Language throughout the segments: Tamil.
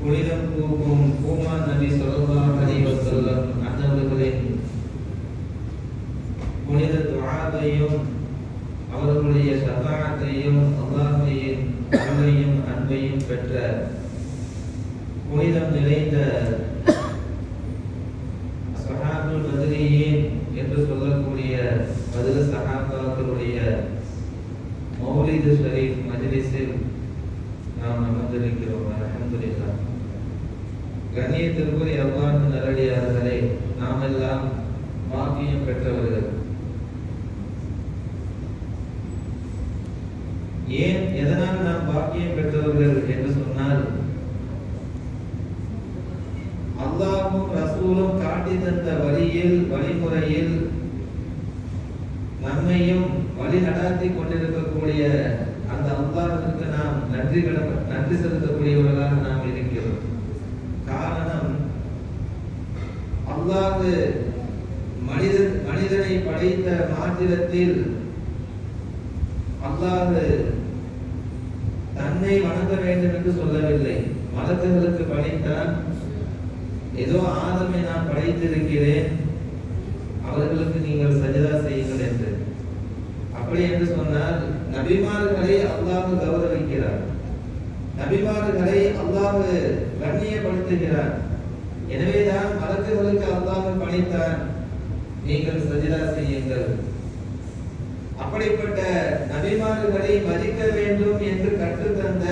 புனிதம் பூக்கும் பூமா நபி சொல்லா அலைஹி வஸல்லம் அன்னவர்களின் புனித துஆவையும் அவர்களுடைய ஷஃபாஅத்தையும் அல்லாஹையும் அருளையும் அன்பையும் பெற்ற புனிதம் நிறைந்த சஹாபுல் பத்ரியின் என்று சொல்லக்கூடிய பதில் சஹாபாக்களுடைய மௌலிது ஷரீஃப் மஜ்லிஸில் நாம் அமர்ந்திருக்கிறோம் அல்ஹம்துலில்லாஹ் கண்ணியத்திற்குரிய அல்லாஹ் நல்லடியார்களே நாம் எல்லாம் பாக்கியம் பெற்றவர்கள் ஏன் எதனால் நாம் பாக்கியம் பெற்றவர்கள் என்று சொன்னால் அல்லாஹும் ரசூலும் காட்டி தந்த வழியில் வழிமுறையில் நம்மையும் வழி நடாத்தி கொண்டிருக்கக்கூடிய அந்த அல்லாஹிற்கு நாம் நன்றி கடமை நன்றி செலுத்தக்கூடியவர்களாக நாம் இருக்கிறோம். காரணம் அல்லாஹ் மனித மனிதனை படைத்த மாத்திரத்தில் அல்லாஹ் தன்னை வணங்க வேண்டும் என்று சொல்லவில்லை. மதத்துகளுக்கு படைத்தான் ஏதோ ஆதமை நான் படைத்திருக்கிறேன். அவர்களுக்கு நீங்கள் சஜதா செய்யுங்கள் என்று. அப்படி என்று சொன்னால் நபிமார்களை அல்லாஹ் கௌரவிக்கிறார். நபிமார்களை அல்லாஹ் கண்ணியப்படுத்துகிறார். எனவேதான் மலக்குகளுக்கு அல்லாஹ் படைத்தான். நீங்கள் சஜதா செய்யுங்கள். அப்படிப்பட்ட நபிமார்களை மதிக்க வேண்டும் என்று கற்றுத்தந்த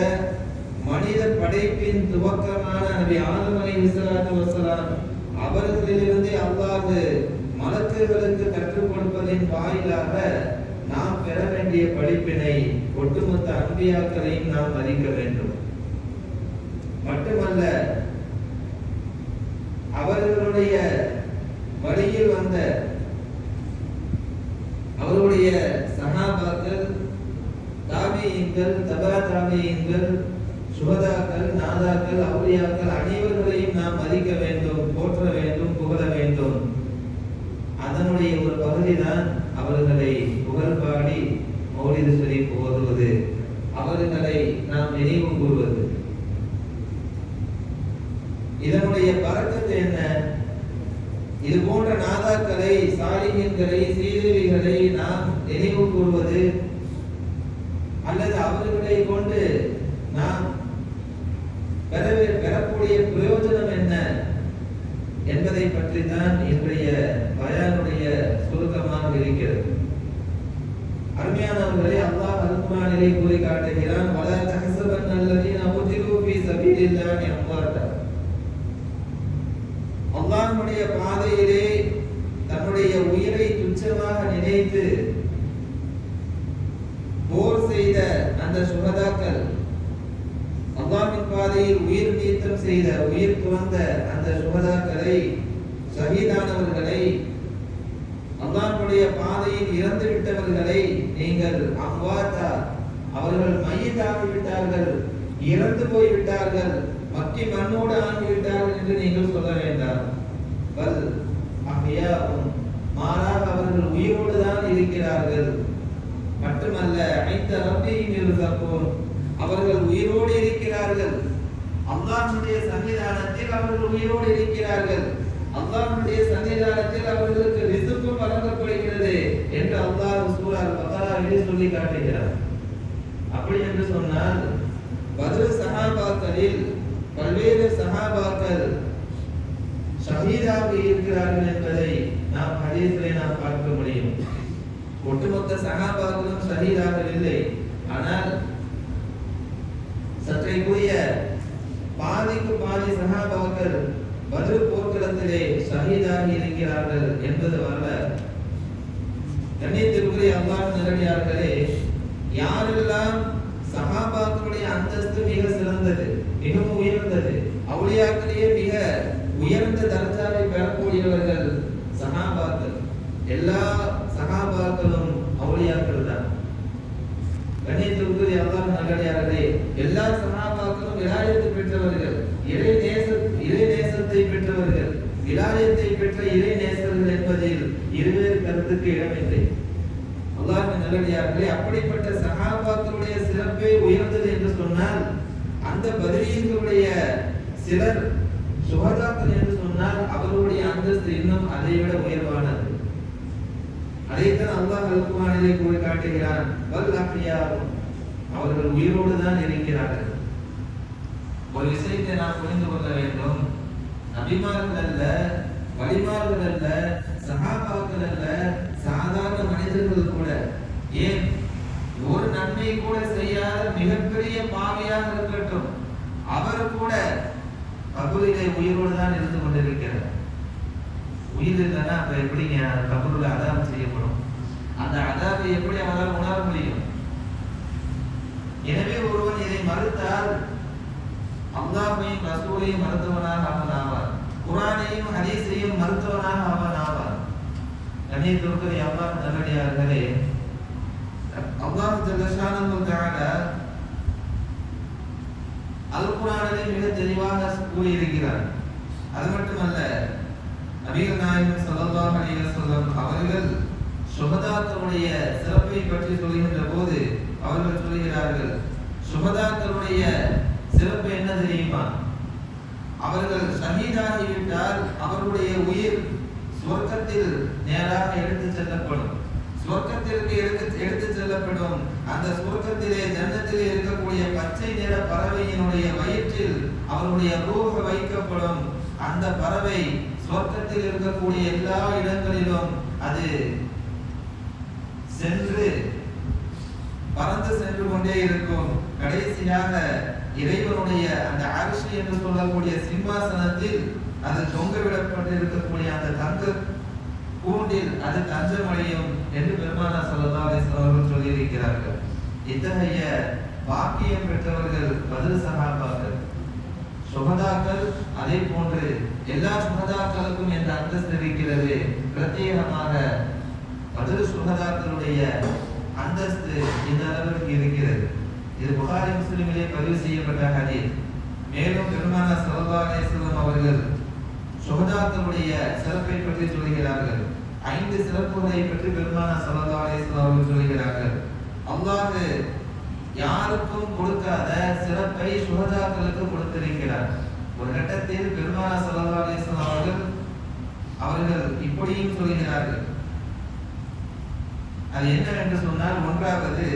மனித படைப்பின் துவக்கமான நபி ஆதம் அலி இஸ்லாத்து வசலாம் அவர்களிலிருந்து அல்லாது மலக்குகளுக்கு கற்றுக் கொடுப்பதின் வாயிலாக நாம் பெற வேண்டிய படிப்பினை ஒட்டுமொத்த அன்பியாக்களையும் நாம் மதிக்க வேண்டும். மட்டுமல்ல அவர்களுடைய வழியில் வந்த அவருடைய சகாபாக்கள் தாபியங்கள் தபா தாபியங்கள் சுகதாக்கள் நாதாக்கள் அவுலியாக்கள் அனைவர்களையும் நாம் மதிக்க வேண்டும் போற்ற வேண்டும் புகழ வேண்டும். அதனுடைய ஒரு பகுதி தான் அவர்களை புகழ் பாடி மௌலிது ஷரீப் ஓதுவது அவர்களை நாம் நினைவு கூறுவது. இதனுடைய பறக்கத்து என்ன? இது போன்ற நாதாக்களை சாலிகன்களை சீதேவிகளை நாம் நினைவு கூறுவது அல்லது அவர்களை கொண்டு நாம் பெற பெறக்கூடிய பிரயோஜனம் என்ன என்பதை பற்றி தான் இன்றைய பயானுடைய சுருக்கமாக இருக்கிறது. அருமையானவர்களை அல்லாஹ் அல்குரானிலே கூறி காட்டுகிறான் வல தஹசபன் அல்லதீன உதிரு ஃபீ சபீலில்லாஹி அம்வாத்தா அல்லாஹ்வுடைய பாதையிலே தன்னுடைய உயிரை துச்சமாக நினைத்து போர் செய்த அந்த சுகதாக்கள் அல்லாஹ்வின் பாதையில் உயிர் நீத்தம் செய்த உயிர் துறந்த அந்த சுகதாக்களை சகிதானவர்களை அல்லாஹ்வுடைய பாதையில் இறந்து விட்டவர்களை நீங்கள் அம்வாத்தா அவர்கள் மையத்தாகி விட்டார்கள் இறந்து போய் விட்டார்கள் மக்கி மண்ணோடு ஆகிவிட்டார்கள் என்று நீங்கள் சொல்ல வேண்டாம் பல் அஹ்யாவும் மாறாக அவர்கள் உயிரோடு தான் இருக்கிறார்கள் மட்டுமல்ல ஐந்த ரப்பியும் இருந்தப்போம் அவர்கள் உயிரோடு இருக்கிறார்கள். அல்லாஹ்வுடைய சன்னிதானத்தில் அவர்கள் உயிரோடு இருக்கிறார்கள். அல்லாஹ்வுடைய சன்னிதானத்தில் அவர்களுக்கு ரிசுக்கும் வழங்கப்படுகிறது என்று அல்லாஹ் சூரா பகராவிலே சொல்லி காட்டுகிறார். அப்படி என்று சொன்னால் பதில் சகாபாக்களில் பல்வேறு சகாபாக்கள் ஷஹீதாக இருக்கிறார்கள் என்பதை நாம் ஹதீஸிலே நாம் பார்க்க முடியும். ஒட்டுமொத்த சகாபாக்களும் ஷஹீதாக இல்லை. ஆனால் சற்றைக்குரிய பாதிக்கு பாதி சகாபாக்கள் பதில் போர்க்களத்திலே சகிதாகி இருக்கிறார்கள் என்பது வரலாறு கண்ணியத்திற்குரிய அல்லாஹ் நேரடியார்களே யாரெல்லாம் சகாபாக்களுடைய அந்தஸ்து மிக சிறந்தது மிகவும் உயர்ந்தது அவுளியாக்களே மிக உயர்ந்த தரச்சாலை பெறக்கூடியவர்கள் சகாபாக்கள் எல்லா சகாபாக்களும் அவுளியாக்கள் தான் கண்ணியத்திற்குரிய அல்லாஹ் நல்லடியார்களே எல்லா சகாபாக்களும் விலாயத்தை பெற்றவர்கள் இறை நேச இறை நேசத்தை பெற்றவர்கள் விலாயத்தை பெற்ற இறை நேசர்கள் என்பதில் இருவேறு கருத்துக்கு இடமில்லை அல்லாஹ் நல்லடியார்களே அப்படிப்பட்ட சகாபாக்களுடைய சிறப்பே உயர்ந்தது என்று சொன்னால் அந்த பதிலீர்களுடைய சிலர் சுகதாக்கள் என்று சொன்னால் அவர்களுடைய அந்தஸ்து இன்னும் அதை விட உயர்வானது அதைத்தான் அல்லாஹ் அல்குவானிலே கூறி காட்டுகிறான் வல் அஹ்யாவும் அவர்கள் உயிரோடு தான் இருக்கிறார்கள் ஒரு விஷயத்தை நாம் புரிந்து கொள்ள வேண்டும். நபிமார்கள் அல்ல வழிமார்கள் அல்ல சகாபாக்கள் அல்ல சாதாரண மனிதர்கள் கூட. ஏன்? ஒரு நன்மை கூட செய்யாத மிகப்பெரிய பாவியாக இருக்கட்டும். அவர் கூட கபூரிலே உயிரோடு தான் இருந்து கொண்டிருக்கிறார். உயிர் இல்லைன்னா அப்ப எப்படிங்க கபூரில் அதாபம் செய்யப்படும்? அந்த அதாபை எப்படி அவரால் உணர முடியும்? எனவே ஒருவன் இதை மறுத்தால் அல்லாஹையும் ரசூலையும் மறுத்தவனாக அவன் ஆவார் குரானையும் ஹதீஸையும் மறுத்தவனாக அவன் ஆவார் கண்ணியத்திற்குரிய அல்லாஹ் நல்லடியார்களே அல்லாஹ் ஜல்லஷானு தஆலா அல் குரானிலே மிக தெளிவாக கூறியிருக்கிறார். அது மட்டுமல்ல நபிகள் நாயகம் ஸல்லல்லாஹு அலைஹி வஸல்லம் அவர்கள் சுகதாக்களுடைய சிறப்பை பற்றி சொல்கின்ற போது அவர்கள் சொல்கிறார்கள் சுகதாக்களுடைய சிறப்பு என்ன தெரியுமா? அவர்கள் ஷஹீதாகிவிட்டால் அவர்களுடைய உயிர் சொர்க்கத்தில் நேராக எடுத்து செல்லப்படும். சொர்க்கத்திற்கு எடுத்து எடுத்து செல்லப்படும். அந்த சொர்க்கத்திலே ஜன்னத்திலே இருக்கக்கூடிய பச்சை நிற பறவையினுடைய வயிற்றில் அவருடைய ரூக வைக்கப்படும். அந்த பறவை சொர்க்கத்தில் இருக்கக்கூடிய எல்லா இடங்களிலும் அது சென்று பறந்து சென்று கொண்டே இருக்கும். கடைசியாக இறைவனுடைய அந்த அரிசி என்று சொல்லக்கூடிய சிம்மாசனத்தில் அது தொங்க இருக்கக்கூடிய அந்த தங்க கூண்டில் அது தஞ்சமடையும் என்று பெருமானா சல்லா அவர்கள் சொல்லியிருக்கிறார்கள். இத்தகைய பாக்கியம் பெற்றவர்கள் பதில் சகாபாக்கள் சுகதாக்கள் அதே போன்று எல்லா சுகதாக்களுக்கும் என்ற அந்தஸ்து இருக்கிறது. பிரத்யேகமாக பதில் சுகதாக்களுடைய அந்தஸ்து இந்த அளவிற்கு இருக்கிறது. இது புகாரி முஸ்லிமிலே பதிவு செய்யப்பட்ட ஹதீஸ். மேலும் பெருமான சல்லா அலிஸ்லாம் அவர்கள் சுகதாத்தனுடைய சிறப்பை பற்றி சொல்கிறார்கள். ஐந்து சிறப்புகளை பற்றி பெருமான சல்லா அலிஸ்லாம் அவர்கள் சொல்கிறார்கள். அவ்வாறு யாருக்கும் கொடுக்காத சிறப்பை சுகதாக்களுக்கு கொடுத்திருக்கிறார். ஒரு கட்டத்தில் பெருமான சல்லா அலிஸ்லாம் அவர்கள் அவர்கள் இப்படியும் சொல்கிறார்கள். அது என்னவென்று சொன்னால் ஒன்றாவது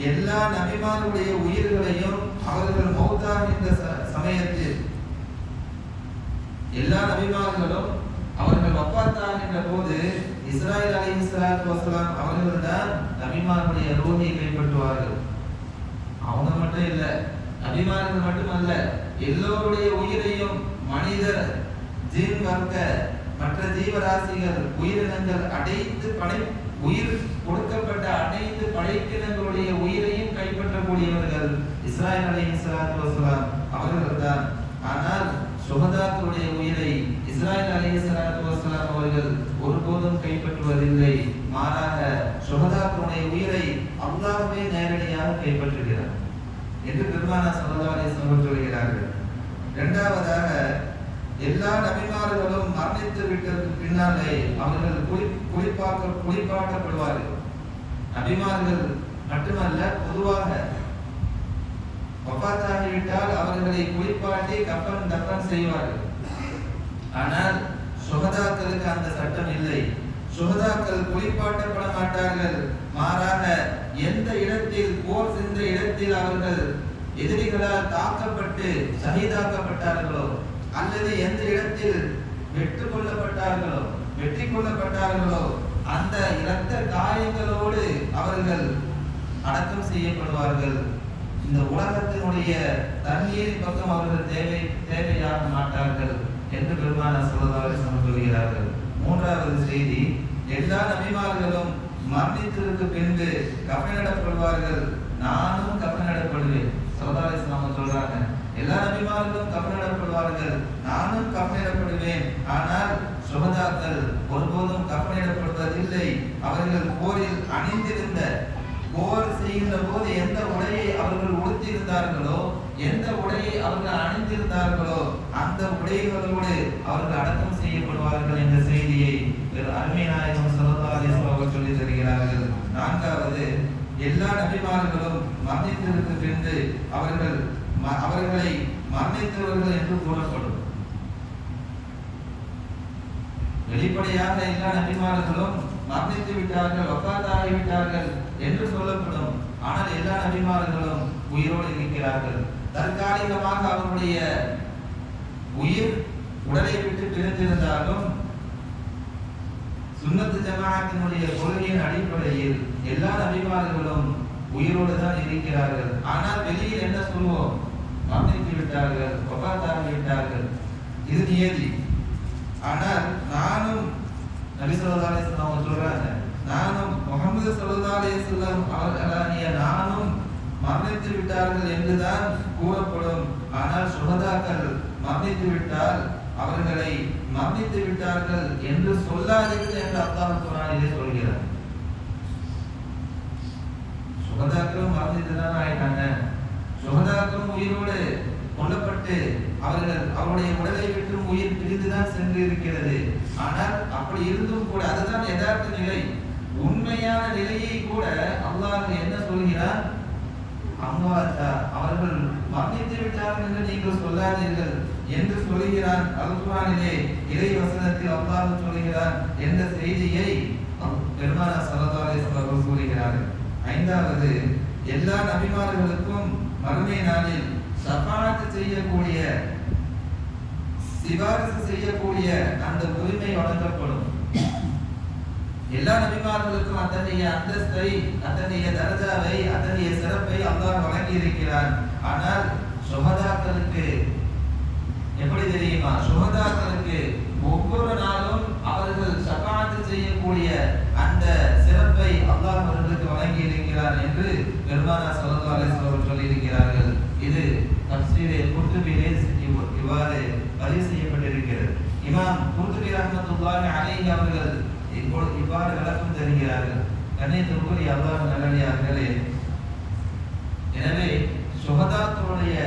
எல்லா நபிமாருடைய உயிர்களையும் அவர்கள் மௌத்தாகின்ற ச- சமயத்தில் எல்லா நபிமார்களும் அவர்கள் வப்பாத்தாகின்ற போது இஸ்ராயல் அலி ஸலாத்து வஸலாம் அவர்கள் தான் நபிமாருடைய ரூஹை கைப்பற்றுவார்கள். அவங்க மட்டும் இல்ல நபிமார்கள் மட்டுமல்ல எல்லோருடைய உயிரையும் மனிதர் ஜீன் வர்க்க மற்ற ஜீவராசிகள் உயிரினங்கள் அடைத்து படை உயிர் கொடுக்கப்பட்ட அனைத்து படைப்பினங்களுடைய உயிரையும் கைப்பற்றக்கூடியவர்கள் இஸ்ராயல் அலைஹி ஸலாத்து வஸலாம் அவர்கள் தான் ஆனால் சுகதாக்களுடைய உயிரை இஸ்ராயல் அலைஹி ஸலாத்து வஸலாம் அவர்கள் ஒருபோதும் கைப்பற்றுவதில்லை. மாறாக சுகதாக்களுடைய உயிரை அல்லாஹ்வே நேரடியாக கைப்பற்றுகிறார் என்று பெருமானா ஸல்லல்லாஹு அலைஹி சொல்கிறார்கள். இரண்டாவதாக எல்லா நபிமார்களும் மரணித்து விட்டதற்கு பின்னாலே அவர்கள் குளி குறிப்பாக்க குளிப்பாட்டப்படுவார்கள் நபிமார்கள் மட்டுமல்ல பொதுவாக வஃபாத்தாகிவிட்டால் அவர்களை குளிப்பாட்டி கப்பன் தப்பன் செய்வார்கள். ஆனால் சுகதாக்களுக்கு அந்த சட்டம் இல்லை. சுகதாக்கள் குளிப்பாட்டப்பட மாட்டார்கள். மாறாக எந்த இடத்தில் போர் சென்ற இடத்தில் அவர்கள் எதிரிகளால் தாக்கப்பட்டு சகிதாக்கப்பட்டார்களோ அல்லது எந்த இடத்தில் வெட்டு கொள்ளப்பட்டார்களோ வெற்றி கொள்ளப்பட்டார்களோ அந்த இரத்த காயங்களோடு அவர்கள் அடக்கம் செய்யப்படுவார்கள். இந்த உலகத்தினுடைய தண்ணீரின் பக்கம் அவர்கள் தேவை தேவையாக மாட்டார்கள் என்று பெருமான சொல்லதாக சொல்கிறார்கள். மூன்றாவது செய்தி எல்லா நபிமார்களும் மரணித்ததற்கு பின்பு கஃனிடப்படுவார்கள் நானும் கஃனிடப்படுவேன் சொல்லதாக இஸ்லாம் சொல்றாங்க. எல்லா நபிமார்களும் கஃனிடப்படுவார்கள் நானும் கஃனிடப்படுவேன் ஆனால் சுகதாக்கள் ஒருபோதும் கப்பலிடப்படுவதில்லை அவர்கள் போரில் அணிந்திருந்த போர் செய்கின்ற போது எந்த உடையை அவர்கள் உடுத்தியிருந்தார்களோ எந்த உடையை அவர்கள் அணிந்திருந்தார்களோ அந்த உடைகளோடு அவர்கள் அடக்கம் செய்யப்படுவார்கள் என்ற செய்தியை அருமைநாயகம் அருமை சொல்லி தருகிறார்கள். நான்காவது எல்லா நபிமார்களும் மரணித்ததற்கு பின்பு அவர்கள் ம- அவர்களை மரணித்தவர்கள் என்று கூறப்படும். வெளிப்படையாக எல்லா நபிமார்களும் மரணித்து விட்டார்கள் வஃபாத்தாகி விட்டார்கள் என்று சொல்லப்படும். ஆனால் எல்லா நபிமார்களும் உயிரோடு இருக்கிறார்கள். தற்காலிகமாக அவருடைய உயிர் உடலை விட்டு பிரிந்திருந்தாலும் சுன்னத்து ஜமாஅத்தினுடைய கொள்கையின் அடிப்படையில் எல்லா நபிமார்களும் உயிரோடு தான் இருக்கிறார்கள். ஆனால் வெளியில் என்ன சொல்லுவோம் மரணித்து விட்டார்கள் வஃபாத்தாகி விட்டார்கள் இது நியதி. ஆனால் நானும் நபி ஸல்லல்லாஹு அலைஹி வஸல்லம் அவங்க சொல்றாங்க நானும் முகமது ஸல்லல்லாஹு அலைஹி வஸல்லம் அவர்களாகிய நானும் மரணித்து விட்டார்கள் என்றுதான் கூறப்படும். ஆனால் சுகதாக்கள் மரணித்து விட்டால் அவர்களை மரணித்து விட்டார்கள் என்று சொல்லாதீர்கள் என்று அல்லாஹ் குர்ஆனிலே சொல்கிறார் சுகதாக்களும் மறந்துதான் ஆயிட்டாங்க? சுகதாக்களும் உயிரோடு கொல்லப்பட்டு அவர்கள் அவருடைய உடலை விட்டு உயிர் பிரிந்துதான் சென்று இருக்கிறது. ஆனால் அப்படி இருந்தும் கூட அதுதான் யதார்த்த நிலை. உண்மையான நிலையை கூட அல்லாஹ் என்ன சொல்கிறார் அவர்கள் மரணித்து விட்டார்கள் என்று நீங்கள் சொல்லாதீர்கள் என்று சொல்கிறான் அல்குரானிலே இறை வசனத்தில் அல்லாஹ் சொல்கிறான் என்ற செய்தியை பெருமானா சரதாலே அவர்கள் கூறுகிறார்கள். ஐந்தாவது எல்லா நபிமார்களுக்கும் மறுமை நாளில் சபாத்து செய்யக்கூடிய சிபாரிசு செய்யக்கூடிய அந்த உரிமை வழங்கப்படும். எல்லா நபிமார்களுக்கும் அத்தகைய அந்தஸ்தை அத்தகைய தரஜாவை அத்தகைய சிறப்பை அல்லாஹ் வழங்கி இருக்கிறான் ஆனால் சுகதாக்களுக்கு எப்படி தெரியுமா? சுகதாக்களுக்கு ஒவ்வொரு நாளும் அவர்கள் ஷஃபாஅத் செய்யக்கூடிய அந்த சிறப்பை அல்லாஹ் அவர்களுக்கு வழங்கி இருக்கிறார் என்று பெருமானா ஸல்லல்லாஹு சொல்லியிருக்கிறார்கள் வஸல்லம் இது தப்சீரே குர்துபிலே இவ்வாறு பதிவு செய்யப்பட்டிருக்கிறது. இமாம் குர்துபி ரஹமத்துல்லாஹி அலைஹி அவர்கள் இவ்வாறு விளக்கம் தருகிறார்கள். கண்ணியத்திற்குரிய அல்லாஹ் நல்லடியார்களே எனவே சுகதாக்களுடைய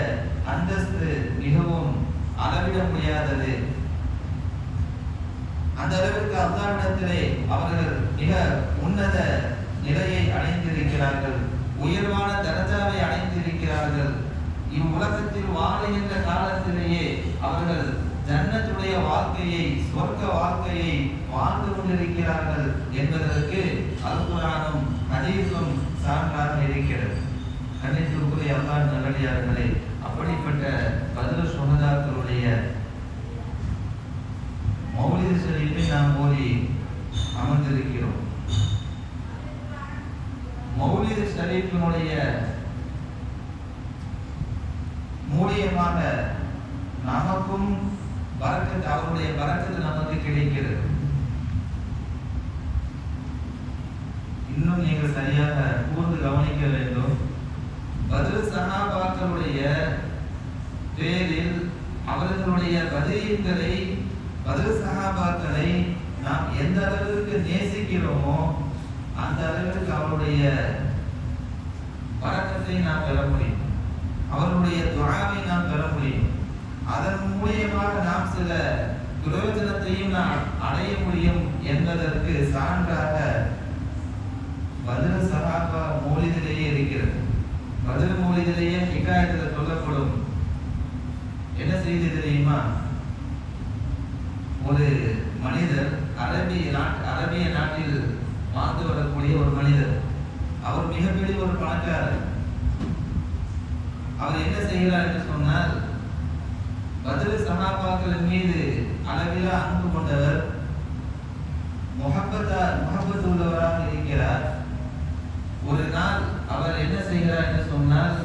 அந்தஸ்து மிகவும் அளவிட முடியாதது அந்த அளவிற்கு அல்லாஹ்விடத்திலே அவர்கள் மிக உன்னத நிலையை அடைந்திருக்கிறார்கள் உயர்வான தரஜாவை அடைந்திருக்கிறார்கள் இவ்வுலகத்தில் வாழுகின்ற காலத்திலேயே அவர்கள் ஜன்னத்துடைய வாழ்க்கையை சொர்க்க வாழ்க்கையை வாழ்ந்து கொண்டிருக்கிறார்கள் என்பதற்கு அல்குரானும் ஹதீஸும் சான்றாக இருக்கிறது கண்ணியத்திற்குரிய அல்லாஹ் நல்லடியார்களே அப்படிப்பட்ட பதில சுகதாக்களுடைய மௌலிக செழிப்பை நாம் ஓதி அமர்ந்திருக்கிறோம். மௌலிக செழிப்பினுடைய மூலியமாக நமக்கும் பரக்கத்து அவருடைய பரக்கத்து நமக்கு கிடைக்கிறது. இன்னும் நீங்கள் சரியாக கூர்ந்து கவனிக்க வேண்டும். பதில் சகாபாக்களுடைய பேரில் அவர்களுடைய பதிலீன்களை பதில் சகாபாக்களை நாம் எந்த அளவிற்கு நேசிக்கிறோமோ அந்த அளவிற்கு அவருடைய பழக்கத்தை நாம் பெற முடியும் அவருடைய துவாவை நாம் பெற முடியும் அதன் மூலியமாக நாம் சில பிரயோஜனத்தையும் நாம் அடைய முடியும் என்பதற்கு சான்றாக பதில் சகாபா மொழிதிலேயே இருக்கிறது பதில் மொழிதிலேயே ஹிகாயத்தில் சொல்லப்படும் என்ன செய்தி தெரியுமா ஒரு மனிதர் அரபிய நாட் அரபிய நாட்டில் வாழ்ந்து வரக்கூடிய ஒரு மனிதர் அவர் மிகப்பெரிய ஒரு பணக்காரர் அவர் என்ன செய்கிறார் என்று சொன்னால் பதில் சகாபாக்களின் மீது அளவில அன்பு கொண்டவர் முகப்பத்தா முகப்பத்து உள்ளவராக இருக்கிறார் ஒரு நாள் அவர் என்ன செய்கிறார் என்று சொன்னால்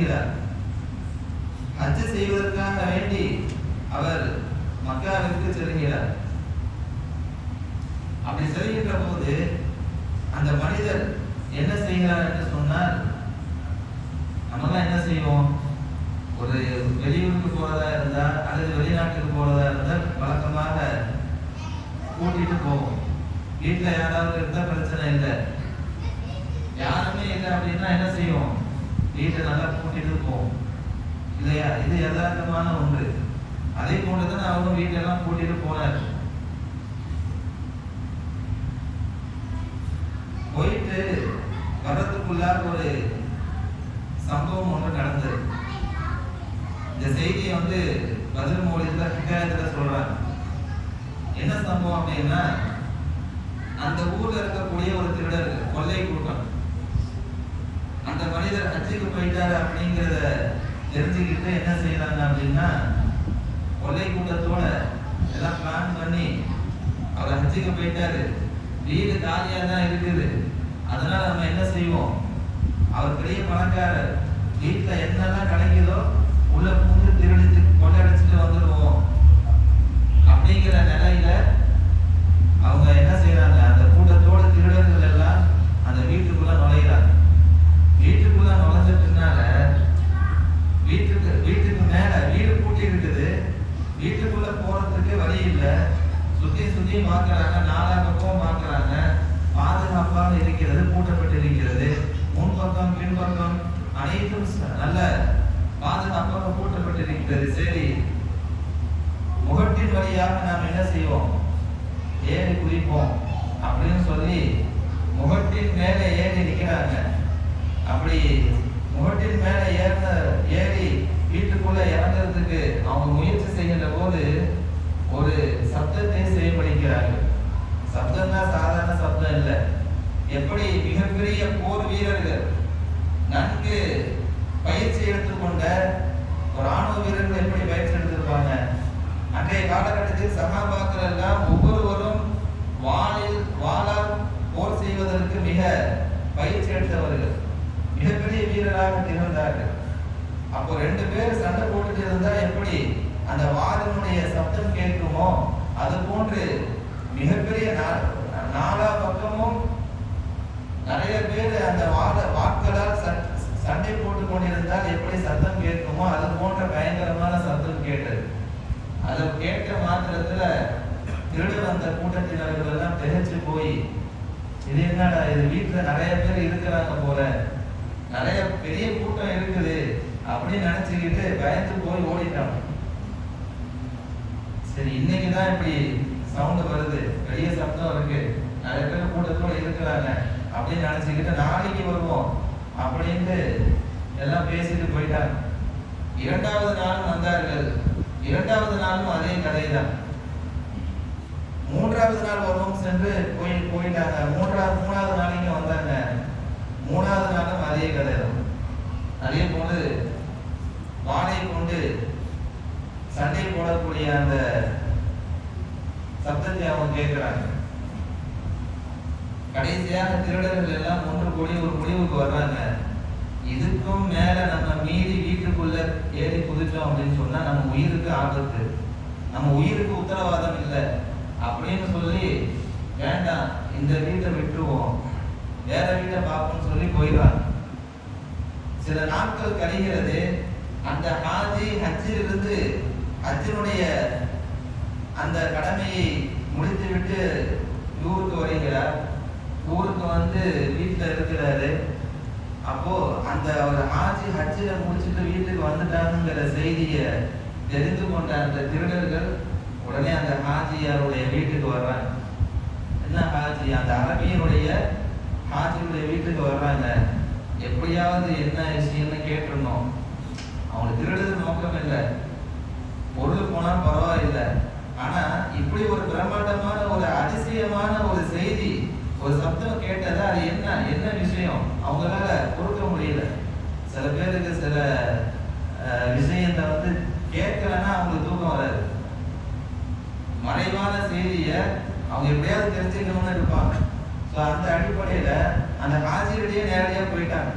வருகிறார் ஹஜ்ஜு செய்வதற்காக வேண்டி அவர் மக்காவிற்கு செல்கிறார். அப்படி செல்கின்ற போது அந்த மனிதர் என்ன செய்கிறார் என்று சொன்னால் நம்மலாம் என்ன செய்வோம்? ஒரு வெளியூருக்கு போறதா இருந்தா அல்லது வெளிநாட்டுக்கு போறதா இருந்தால் வழக்கமாக கூட்டிட்டு போவோம். வீட்டுல யாராவது இருந்தா பிரச்சனை இல்லை. யாருமே இல்லை அப்படின்னா என்ன செய்வோம்? வீட்டை நல்லா கூட்டிட்டு போவோம் இல்லையா இது யதார்த்தமான ஒன்று. அதே போலதான் அவங்க வீட்டெல்லாம் கூட்டிட்டு போனார். போயிட்டு வர்றதுக்குள்ளார ஒரு சம்பவம் ஒன்று நடந்தது. இந்த செய்தியை வந்து பதில் மொழியில ஹிகாயத்துல சொல்றாங்க. என்ன சம்பவம் அப்படின்னா அந்த ஊர்ல இருக்கக்கூடிய ஒரு திருடர் கொள்ளை கூட்டம் அந்த மனிதர் ஹஜ்ஜுக்கு போயிட்டாரு அப்படிங்கிறத தெரிஞ்சுக்கிட்டு என்ன செய்யறாங்க அப்படின்னா கொள்ளை கூட்டத்தோட எல்லாம் பிளான் பண்ணி அவர் ஹஜ்ஜுக்கு போயிட்டாரு. வீடு காலியாக தான் இருக்குது. அதனால நம்ம என்ன செய்வோம்? அவர் பெரிய பணக்காரர் வீட்டில் என்னெல்லாம் கிடைக்குதோ உள்ள பூந்து திருடிச்சு கொள்ளடிச்சுட்டு வந்துடுவோம் அப்படிங்கிற நிலையில அவங்க என்ன செய்யறாங்க அந்த கூட்டத்தோட திருடர்கள் எல்லாம் அந்த வீட்டுக்குள்ள நுழையிறாங்க வீட்டுக்குள்ள நுழைஞ்ச பின்னால வீட்டுக்கு வீட்டுக்கு மேல வீடு பூட்டி இருக்குது வீட்டுக்குள்ள போறதுக்கு வழி இல்ல சுத்தி சுத்தி பார்க்கறாங்க நாலா பக்கம் பார்க்கறாங்க பாதுகாப்பாக இருக்கிறது பூட்டப்பட்டு இருக்கிறது முன்பக்கம் பின்பக்கம் அனைத்தும் ச- நல்ல பாதுகாப்பாக பூட்டப்பட்டு இருக்கிறது சரி முகட்டின் வழியாக நாம் என்ன செய்வோம் ஏறி குதிப்போம் அப்படின்னு சொல்லி முகட்டின் மேலே ஏறி நிற்கிறாங்க அப்படி முகட்டின் மேலே ஏறின ஏறி வீட்டுக்குள்ள இறங்குறதுக்கு அவங்க முயற்சி செய்கின்ற போது ஒரு சப்தத்தை செய்யப்படுகிறார்கள் சப்தம்னா சாதாரண சப்தம் இல்லை எப்படி மிகப்பெரிய போர் வீரர்கள் நன்கு பயிற்சி எடுத்துக்கொண்ட ஒரு ராணுவ வீரர்கள் எப்படி பயிற்சி எடுத்திருப்பாங்க அன்றைய காலகட்டத்தில் சகாபாக்கள் எல்லாம் ஒவ்வொருவரும் வாளில் வாளால் போர் செய்வதற்கு மிக பயிற்சி எடுத்தவர்கள் மிகப்பெரிய வீரராக திகழ்ந்தார்கள். அப்போ ரெண்டு பேர் சண்டை போட்டுட்டு இருந்தா எப்படி அந்த வாளினுடைய சப்தம் கேட்குமோ அது போன்று மிகப்பெரிய நாளா நாலா பக்கமும் நிறைய பேர் அந்த வாத வாட்களால் ச- சண்டை போட்டு கொண்டிருந்தால் எப்படி சத்தம் கேட்குமோ அது போன்ற பயங்கரமான சத்தம் கேட்டது அதை கேட்ட மாத்திரத்துல திருடு வந்த கூட்டத்தினர்கள் எல்லாம் திகைச்சு போய் இது என்னடா இது? வீட்டுல நிறைய பேர் இருக்கிறாங்க போல. நிறைய பெரிய கூட்டம் இருக்குது அப்படின்னு நினைச்சுக்கிட்டு பயந்து போய் ஓடிட்டாங்க சரி இன்னைக்குதான் இப்படி சவுண்ட் வருது. பெரிய சப்தம் இருக்கு. நிறைய பேர் கூட்டத்தோட இருக்கிறாங்க அப்படின்னு நினைச்சுக்கிட்டு நாளைக்கு வருவோம் அப்படின்ட்டு எல்லாம் பேசிட்டு போயிட்டாங்க. இரண்டாவது நாளும் வந்தார்கள். இரண்டாவது நாளும் அதே கதை தான் மூன்றாவது நாள் வருவோம் சென்று கோயில் போயிட்டாங்க. மூன்றாவது மூணாவது நாளைக்கு வந்தாங்க? மூணாவது நாளும் அதே கதை தான் அதே போல வாழை கொண்டு சண்டை போடக்கூடிய அந்த சப்தத்தை அவங்க கேட்கிறாங்க கடைசியாக திருடர்கள் எல்லாம் ஒன்று கூடி ஒரு முடிவுக்கு வர்றாங்க. இதுக்கும் மேல நம்ம மீறி வீட்டுக்குள்ள ஏறி குதிச்சோம் அப்படின்னு சொன்னா நம்ம உயிர் நம்ம உயிருக்கு உத்தரவாதம் இல்லை. அப்படின்னு சொல்லி வேண்டாம் இந்த வீட்டை விட்டுருவோம். வேற வீட்டை பார்ப்போம்னு சொல்லி போயிடுறாங்க. சில நாட்கள் கழிகிறது அந்த ஹாஜி ஹஜ்ஜிலிருந்து ஹஜ்ஜினுடைய அந்த கடமையை முடித்துவிட்டு ஊருக்கு வருகிறார். ஊருக்கு வந்து வீட்டில் இருக்கிறாரு. அப்போ அந்த ஒரு ஹாஜி ஹஜ்ஜில் முடிச்சுட்டு வீட்டுக்கு வந்துட்டாங்கிற செய்தியை தெரிந்து கொண்ட அந்த திருடர்கள் உடனே அந்த ஹாஜியாருடைய வீட்டுக்கு வர்றாங்க. என்ன ஹாஜி? அந்த அரபியனுடைய ஹாஜியுடைய வீட்டுக்கு வர்றாங்க. எப்படியாவது என்ன விஷயம்னு கேட்டுருந்தோம். அவங்க திருடுறது நோக்கம் இல்லை. பொருள் போனால் பரவாயில்லை. ஆனா இப்படி ஒரு பிரம்மாண்டமான ஒரு அதிசயமான ஒரு செய்தி ஒரு சப்தம் கேட்டது அது என்ன? என்ன விஷயம்? அவங்களால பொறுக்க முடியல. சில பேருக்கு சில விஷயத்தை வந்து கேட்கலன்னா அவங்களுக்கு தூக்கம் வராது. மறைவான செய்தியை அவங்க எப்படியாவது தெரிஞ்சுக்கணும்னு இருப்பாங்க. ஸோ அந்த அடிப்படையில் அந்த காசியிலேயே நேரடியாக போயிட்டாங்க.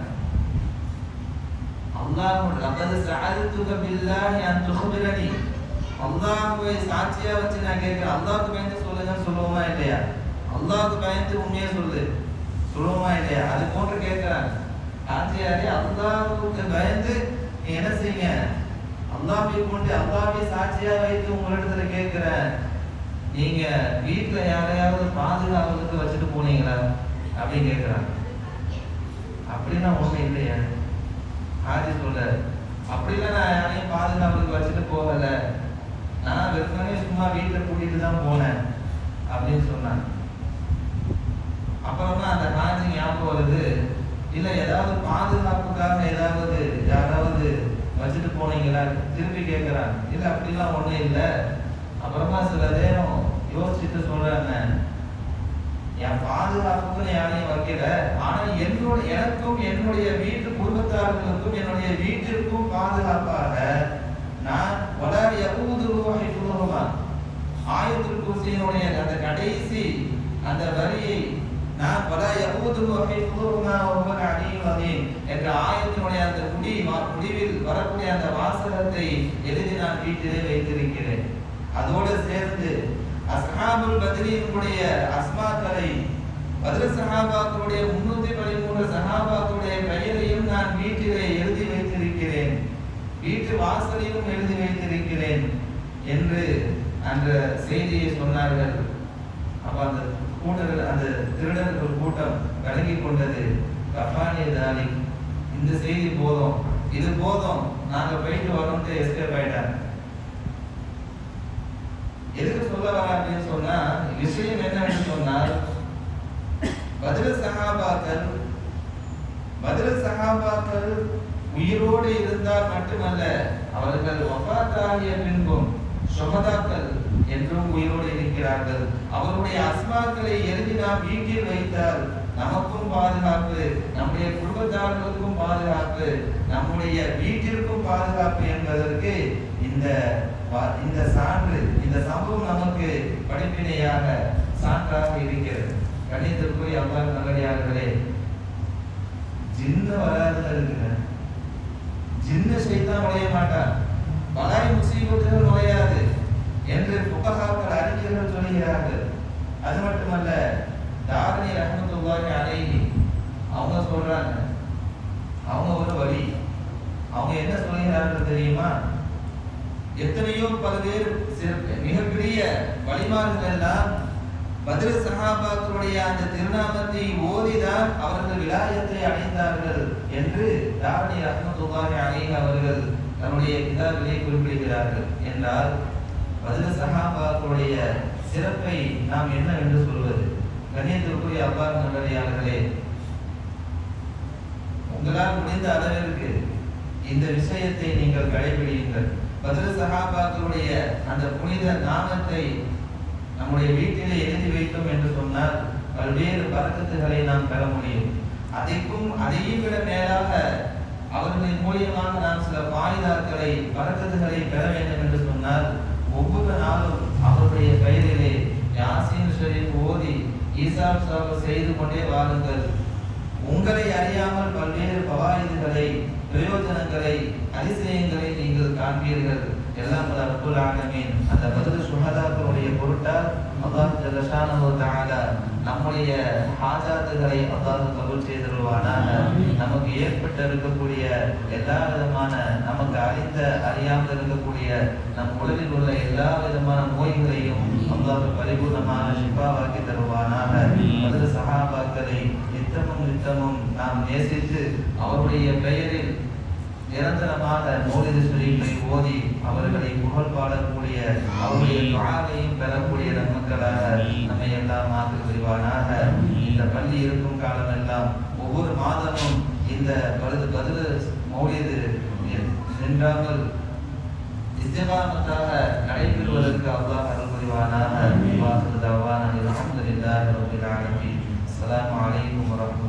அல்லாஹ் லகது சாதித்துக பில்லாஹி அன் துஹ்பிரனி. அல்லாஹ்வை சாட்சியா வச்சு நான் கேட்கிறேன். அல்லாஹ்க்கு பயந்து சொல்லுங்கன்னு சொல்லுவோமா இல்லையா? அல்லாஹ்க்கு பயந்து உண்மையா சொல்லுது சொல்லுவோமா இல்லையா? அது போன்று கேட்கிறாங்க. சாட்சியாரே அல்லாஹ்வுக்கு பயந்து என்ன செய்ய அல்லாஹ்வை கொண்டு அல்லாஹ்வை சாட்சியா வைத்து உங்களிடத்துல கேட்கிறேன். நீங்க வீட்டுல யாரையாவது பாதுகாவலுக்கு வச்சுட்டு போனீங்களா? அப்படின்னு கேட்கிறாங்க. அப்படின்னா ஒண்ணு இல்லையா. ஹாஜி சொல்றாரு. அப்படிலாம் நான் யாரையும் பாதுகாவலுக்கு வச்சுட்டு போகல. நான் வெறுமனே சும்மா வீட்டுல கூட்டிட்டு தான் போனேன். அப்படின்னு சொன்னாங்க. அப்புறமா அந்த காஞ்சி ஞாபகம் வருது. இல்ல ஏதாவது பாதுகாப்புக்காக ஏதாவது யாராவது போனீங்களா? திரும்பி கேட்கிறான் இல்லை அப்படிலாம் ஒண்ணும் இல்லை. அப்புறமா சில நேரம் யோசிச்சுட்டு சொல்றாங்க என் பாதுகாப்புக்கும் யாரையும் வைக்கல. ஆனா என்னோட எனக்கும் என்னுடைய வீட்டு குடும்பத்தார்களுக்கும் என்னுடைய வீட்டிற்கும் பாதுகாப்பாக நான் வட யகூது சொல்லுவான் ஆயத்துல் குர்சியினுடைய அந்த கடைசி அந்த வரியை நான் வட யகூது ஹிஃபுதுஹுமா என்ற ஆயத்தினுடைய அந்த முடி முடிவில் வரக்கூடிய அந்த வாசகத்தை எழுதி நான் வீட்டிலே வைத்திருக்கிறேன் அதோடு சேர்ந்து அஸ்ஹாபுல் பத்ரீனுடைய அஸ்மாக்களை பதில் சஹாபாக்களுடைய முன்னூத்தி பதிமூன்று சஹாபாக்களுடைய பெயரையும் நான் வீட்டிலே எழுதி வைத்திருக்கிறேன் வீட்டு வாசலையும் எழுதி வைத்திருக்கிறேன் என்று அந்த செய்தியை சொன்னார்கள். அப்ப அந்த கூட்டர்கள் அந்த திருடர்கள் கூட்டம் விலகி கொண்டது. கஃபானிய தாலி இந்த செய்தி போதும். இது போதும். நாங்க போயிட்டு வரோம்னு எஸ்கேப் ஆயிட்டாங்க. எதுக்கு சொல்ல வர அப்படின்னு சொன்னா விஷயம் என்னன்னு சொன்னால் பதில சகாபாக்கள் பதில சகாபாக்கள் உயிரோடு இருந்தால் மட்டுமல்ல அவர்கள் ஒப்பாத்தாகிய பின்பும் சுமதாக்கள் என்றும் உயிரோடு இருக்கிறார்கள். அவருடைய அஸ்மாக்களை எழுதி நாம் வீட்டில் வைத்தால் நமக்கும் பாதுகாப்பு நம்முடைய குடும்பத்தார்களுக்கும் பாதுகாப்பு நம்முடைய வீட்டிற்கும் பாதுகாப்பு என்பதற்கு இந்த இந்த சான்று இந்த சம்பவம் நமக்கு படிப்பினையாக சான்றாக இருக்கிறது. கணிதத்திற்குரிய அல்லாஹ் நல்லடியார்களே ஜின்ன வராதுல இருக்குங்க ஜின்ன செய்தான் நுழைய மாட்டான். பலாய் முசீபத்துகள் நுழையாது. என்று புகஹாக்கள் அறிஞர்கள் சொல்கிறார்கள். அது மட்டுமல்ல தாரணி ரஹமத்துல்லாஹி அலைஹி அவங்க சொல்றாங்க. அவங்க ஒரு வழி. அவங்க என்ன சொல்கிறார்கள் தெரியுமா? எத்தனையோ பல்வேறு சிறப்பு மிகப்பெரிய வழிமாறுகள் எல்லாம் பதில் சகாபாக்களுடைய அந்த திருநாமத்தை ஓதிதான் அவர்கள் விலாயத்தை அடைந்தார்கள் என்று தாரணி ரஹமத்துல்லாஹி அலைஹி அவர்கள் தன்னுடைய கிதாபிலே குறிப்பிடுகிறார்கள். என்றால் பதில் சஹாபாக்களுடைய சிறப்பை நாம் என்ன என்று சொல்வது? கணியத்திற்குரிய அப்பா நல்லடியார்களே உங்களால் முடிந்த அளவிற்கு இந்த விஷயத்தை நீங்கள் கடைபிடியுங்கள். பதில் சஹாபாக்களுடைய அந்த புனித நாமத்தை நம்முடைய வீட்டிலே எழுதி வைத்தோம் என்று சொன்னால் பல்வேறு பறக்கத்துகளை நாம் பெற முடியும். அதைக்கும் அதையும் விட மேலாக அவர்களின் மூலியமாக நாம் சில பாய்தாக்களை பறக்கத்துகளை பெற வேண்டும் என்று சொன்னால் ஒவ்வொரு நாளும் அவருடைய பெயரிலே யாசின் ஷரீப் ஓதி ஈசாப் சாப செய்து கொண்டே வாருங்கள். உங்களை அறியாமல் பல்வேறு பவாயுதுகளை பிரயோஜனங்களை அதிசயங்களை நீங்கள் காண்பீர்கள். எல்லாம் பல ரப்புல் அந்த பதில் சுகாதாரத்துடைய பொருட்டால் அல்லாஹ் ஜல்லஷானஹு தஆலா நம்முடைய ஹாஜாத்துகளை அல்லாஹ் கபூல் செய்திருவானாக நமக்கு ஏற்பட்டு இருக்கக்கூடிய எல்லா விதமான நமக்கு அறிந்த அறியாமல் இருக்கக்கூடிய நம் உடலில் உள்ள எல்லா விதமான நோய்களையும் அல்லாஹ் பரிபூர்ணமான ஷிஃபாவாக்கி தருவானாக. பதில் சகாபாக்களை நித்தமும் நித்தமும் நாம் நேசித்து அவருடைய பெயரில் நிரந்தரமாக மௌலித ஷரீஃபை ஓதி அவர்களை புகழ் பாடக்கூடிய அவருடைய துஆவையும் பெறக்கூடிய மக்களாக நம்மை எல்லாம் ஆக்கி புரிவானாக இந்த பள்ளி இருக்கும் காலமெல்லாம் ஒவ்வொரு மாதமும் இந்த பழுது பதில் மௌலிது நின்றாமல் இஸ்திகாமத்தாக நடைபெறுவதற்கு அல்லாஹ் அருள் புரிவானாக வாசல் தவான அல்ஹம்துலில்லாஹி ரப்பில் ஆலமீன். அஸ்ஸலாமு அலைக்கும் வரஹ்மத்துல்லாஹி